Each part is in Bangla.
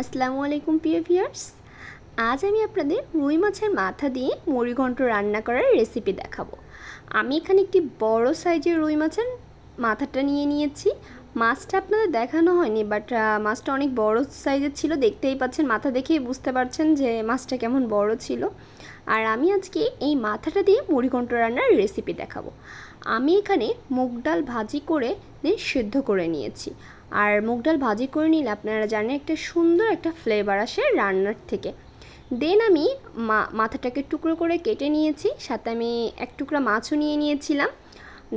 আসসালামু আলাইকুম, প্রিয় ভিউয়ার্স। আজ আমি আপনাদের রুই মাছের মাথা দিয়ে মুড়িঘণ্ট রান্না করার রেসিপি দেখাবো। আমি এখানে একটি বড় সাইজের রুই মাছের মাথাটা নিয়ে নিয়েছি। মাছটা আপনাদের দেখানো হয়নি বাট মাছটা অনেক বড় সাইজের ছিল। দেখতেই পাচ্ছেন, মাথা দেখেই বুঝতে পারছেন যে মাছটা কেমন বড় ছিল। আর আমি আজকে এই মাথাটা দিয়ে মুড়িঘণ্ট রান্নার রেসিপি দেখাবো। আমি এখানে মুগ ডাল ভাজি করে দিয়ে সিদ্ধ করে নিয়েছি। আর মুগ ডাল ভাজি করে নিলে আপনারা জানেন একটা সুন্দর একটা ফ্লেভার আসে রান্নার থেকে। দেন আমি মা, মাথাটাকে টুকরো করে কেটে নিয়েছি, সাথে আমি এক টুকরা মাছও নিয়ে নিয়েছিলাম।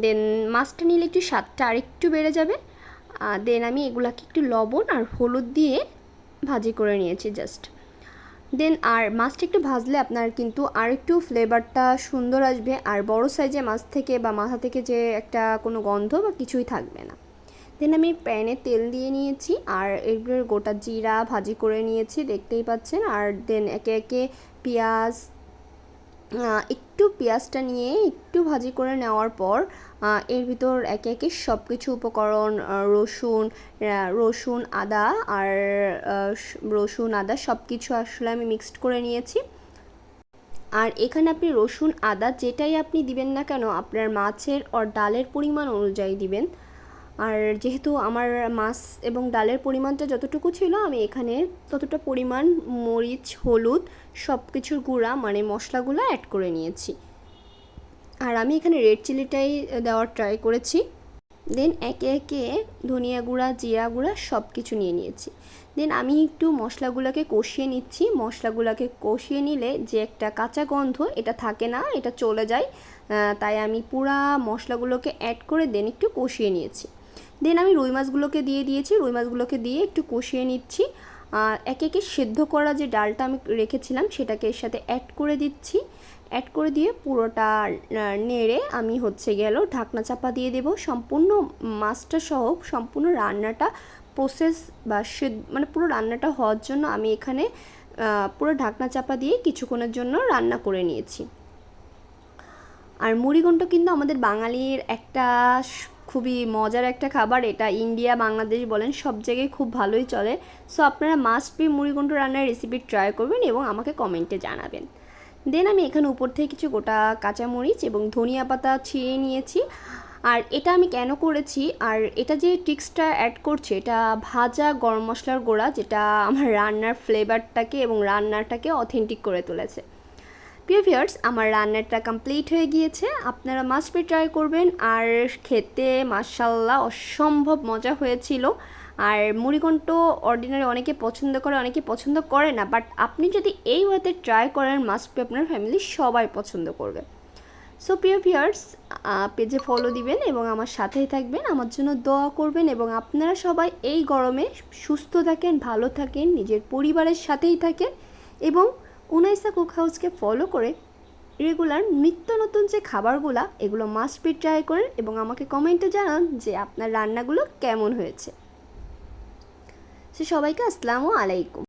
দেন মাছটা নিলে একটু স্বাদটা আরেকটু বেড়ে যাবে। দেন আমি এগুলাকে একটু লবণ আর হলুদ দিয়ে ভাজি করে নিয়েছি জাস্ট দেন আর মাছটা একটু ভাজলে আপনার কিন্তু আর একটু ফ্লেভারটা সুন্দর আসবে। আর বড় সাইজে মাছ থেকে বা মাথা থেকে যে একটা কোনো গন্ধ বা কিছুই থাকবে না। দেন আমি প্যানে তেল দিয়ে নিয়েছি আর এগুলোর গোটা জিরা ভাজি করে নিয়েছি, দেখতেই পাচ্ছেন। আর দেন একে একে পেঁয়াজ একটু পেঁয়াজটা নিয়ে একটু ভাজি করে নেওয়ার পর এর ভিতর একে একে সব কিছু উপকরণ রসুন রসুন, আদা আর রসুন, আদা সব কিছু আসলে আমি মিক্সড করে নিয়েছি। আর এখানে আপনি রসুন, আদা যেটাই আপনি দিবেন না কেন, আপনার মাছের আর ডালের পরিমাণ অনুযায়ী দিবেন। আর যেহেতু আমার মাছ এবং ডালের পরিমাণটা যতটুকু ছিল, আমি এখানে ততটা পরিমাণ মরিচ, হলুদ সব কিছুর গুঁড়া মানে মশলাগুলো অ্যাড করে নিয়েছি। আর আমি এখানে রেড চিলিটাই দেওয়ার ট্রাই করেছি। দেন একে একে ধনিয়া গুঁড়া, জিরা গুঁড়া সব কিছু নিয়ে নিয়েছি। দেন আমি একটু মশলাগুলোকে কষিয়ে নিচ্ছি। মশলাগুলোকে কষিয়ে নিলে যে একটা কাঁচা গন্ধ, এটা থাকে না, এটা চলে যায়। তাই আমি পুরা মশলাগুলোকে অ্যাড করে দেন একটু কষিয়ে নিয়েছি। দেন আমি রুই মাছগুলোকে দিয়ে দিয়েছি। রুই মাছগুলোকে দিয়ে একটু কষিয়ে নিচ্ছি। একে একে সেদ্ধ করা যে ডালটা আমি রেখেছিলাম, সেটাকে এর সাথে অ্যাড করে দিচ্ছি। অ্যাড করে দিয়ে পুরোটা নেড়ে আমি হচ্ছে গেল ঢাকনা চাপা দিয়ে দেব। সম্পূর্ণ মাছটা সহ সম্পূর্ণ রান্নাটা প্রসেস বা মানে পুরো রান্নাটা হওয়ার জন্য আমি এখানে পুরো ঢাকনা চাপা দিয়ে কিছুক্ষণের জন্য রান্না করে নিয়েছি। আর মুড়িঘণ্ট কিন্তু আমাদের বাঙালির একটা খুবই মজার একটা খাবার। এটা ইন্ডিয়া, বাংলাদেশ বলেন, সব জায়গায় খুব ভালোই চলে। সো আপনারা মাস্ট বি মুড়িঘণ্ট রান্নার রেসিপি ট্রাই করবেন এবং আমাকে কমেন্টে জানাবেন। দেন আমি এখানে উপর থেকে কিছু গোটা কাঁচামরিচ এবং ধনিয়া পাতা ছিঁড়ে নিয়েছি। আর এটা আমি কেন করেছি? আর এটা যে টিক্সটা অ্যাড করছে, এটা ভাজা গরম মশলার গোড়া, যেটা আমার রান্নার ফ্লেভারটাকে এবং রান্নাটাকে অথেন্টিক করে তুলেছে। প্রিয় ভিউয়ার্স আমার রান্নাটা কমপ্লিট হয়ে গিয়েছে। আপনারা মাস্ট বি ট্রাই করবেন। আর খেতে মাসাল্লাহ অসম্ভব মজা হয়েছিল। আর মুড়িঘণ্ট অর্ডিনারি অনেকে পছন্দ করে, অনেকে পছন্দ করে না। বাট আপনি যদি এই ওয়েতে ট্রাই করেন মাস্ট বি আপনার ফ্যামিলি সবাই পছন্দ করবে। সো প্রিয় পেজে ফলো দিবেন এবং আমার সাথেই থাকবেন। আমার জন্য দোয়া করবেন এবং আপনারা সবাই এই গরমে সুস্থ থাকেন, ভালো থাকেন, নিজের পরিবারের সাথেই থাকেন এবং উনাইসা কুক হাউসকে ফলো করে রেগুলার নিত্য নতুন যে খাবারগুলো, এগুলো মাস্ট ট্রাই করেন এবং আমাকে কমেন্টে জানান যে আপনার রান্নাগুলো কেমন হয়েছে। সে সবাইকে আসসালামু আলাইকুম।